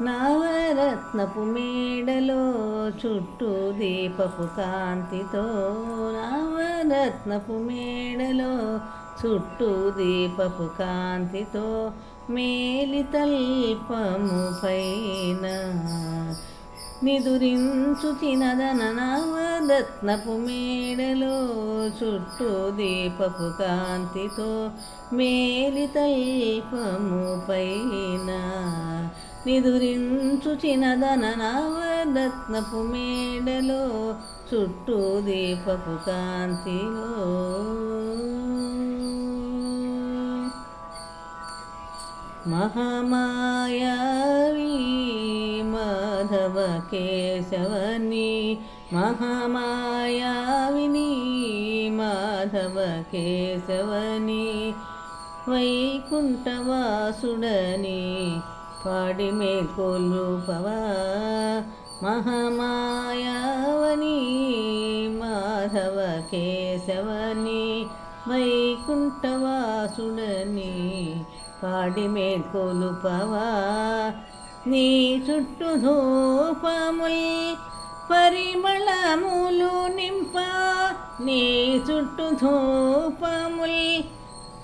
నవరత్నపు మేడలో చుట్టూ దీపపు కాంతితో నవరత్నపు మేడలో చుట్టూ దీపపు కాంతితో మేలి తల్పము పైన నిదురించు నవరత్నపు మేడలో చుట్టూ దీపపు కాంతితో మేలి పైన నిదురించు చినదన నవరత్నపు మేడలో చుట్టూ దీపపు కాంతిలో. మహామాయావి మాధవ కేశవని మహామాయావిని మాధవ కేశవని వైకుంఠవాసుడని పాడి మేల్కొల్లుపవా. మహమాయావని మాధవ కేశవని వైకుంఠవాసుడని పాడి మేల్కొలుపవా నీ చుట్టూ ధూపముల్ పరిమళములు నింప. నీ చుట్టూ ధూపముల్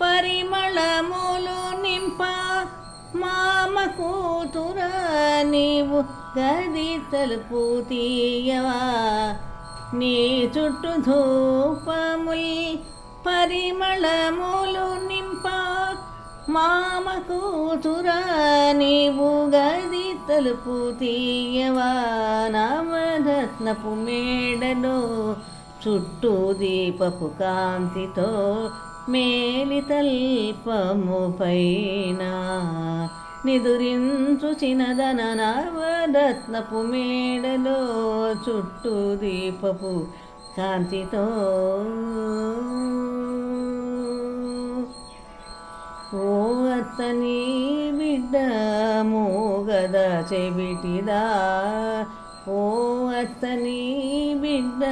పరిమళములు నింప. మామ కూతుర నీవు గది తలుపు తీయవా? నీ చుట్టూ ధూపముల్ పరిమళములు నింప. మామ కూతుర నీవు గది తలుపు తీయవా? నవరత్నపు మేడలో చుట్టూ దీపపు కాంతితో మేలి తల్పము పైన నిదురించు చినదన నవరత్నపు మేడలో చుట్టూ దీపపు కాంతితో. ఓ అత్తని బిడ్డ మూగద చెబిటిదా? ఓ అత్తని బిడ్డ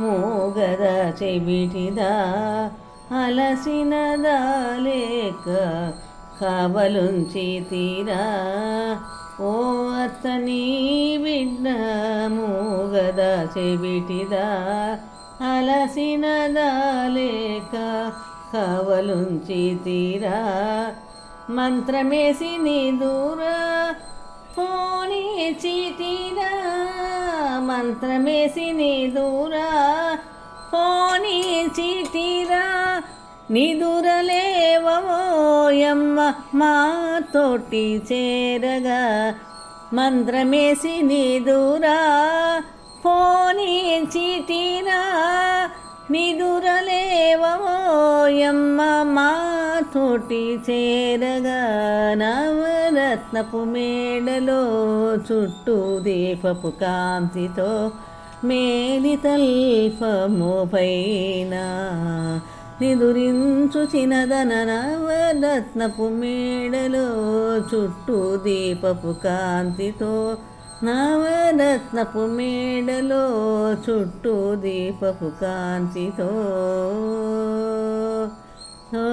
మూగద చెబిటిదా? అలసినదా లేక కావలుంచి తీరా. ఓ అత్తని బిడ్డ మూగద చెబిటిదా అలసినదా లేక కావలుంచి తీరా. మంత్రమేసి నీ దూరా పోనీ తీరా మంత్రమేసి నీ దూరా పోనీ తీరా నిదురలేవోయమ్మ మా తోటి చేరగా. మంత్రమేసి నిదురా పోనీ చీటీరా. నిదురలేవోయమ్మ మా తోటి చేరగా. నవరత్నపు మేడలో చుట్టూ దీపపు కాంతితో మేలి తల్పము పైన. నిదురించు చినదన మేడలో చుట్టూ దీపపు కాంతితో నవరత్నపు మేడలో చుట్టూ దీపపు కాంతితో. ఓ